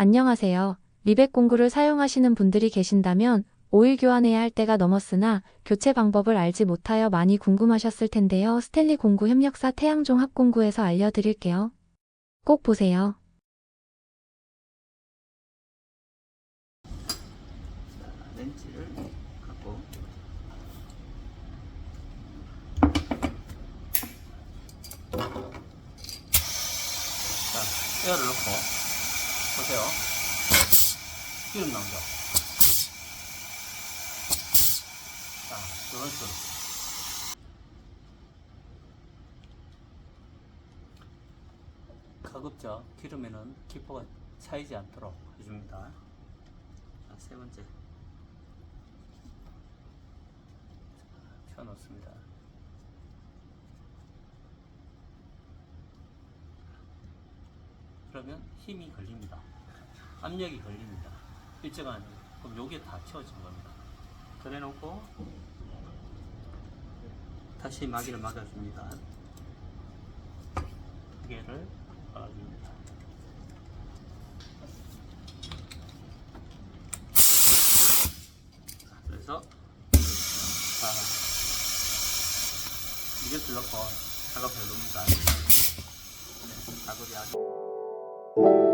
안녕하세요. 리백 공구를 사용하시는 분들이 계신다면 오일 교환해야 할 때가 넘었으나 교체 방법을 알지 못하여 많이 궁금하셨을 텐데요. 스탠리 공구 협력사 태양종 합공구에서 알려드릴게요. 꼭 보세요. 렌치를 갖고 자, 에어를 넣고 보세요. 기름 나오죠? 자, 이런 식으로. 가급적 기름에는 기포가 차이지 않도록 해줍니다. 자, 세 번째. 펴놓습니다. 그러면 힘이 걸립니다. 압력이 걸립니다. 일정한 그럼 요게 다 채워진 겁니다. 그래 놓고 다시 마기를 막아줍니다. 두 개를 막아줍니다. 그래서 자, 이것을 넣고 작업해 봅니다. 작업이 아주 thank you.